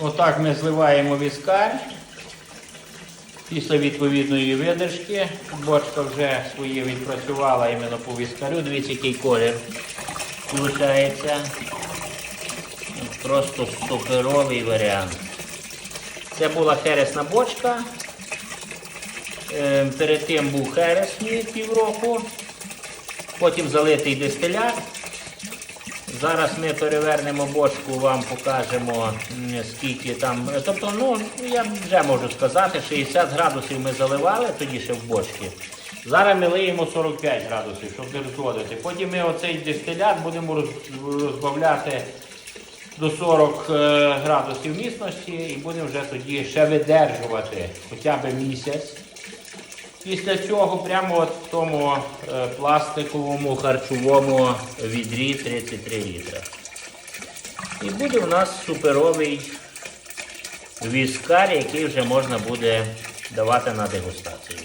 Отак ми зливаємо віскар. Після відповідної видержки. Бочка вже своє відпрацювала іменно по віскарю. Дивіться, який колір виходить. Просто суперовий варіант. Це була хересна бочка. Е, Перед тим був херес мій півроку. Потім залитий дистилят. Зараз ми перевернемо бочку, вам покажемо скільки там. е, Тобто, ну я вже можу сказати, 60 градусів ми заливали тоді ще в бочки. Зараз ми лиємо 45 градусів, щоб не розводити. Потім ми оцей дистилят будемо розбавляти до 40 е, градусів міцності і будемо вже тоді ще видержувати хоча б місяць. Після цього прямо от в тому е, пластиковому харчовому відрі 33 літра. І буде у нас суперовий віскар, який вже можна буде давати на дегустацію.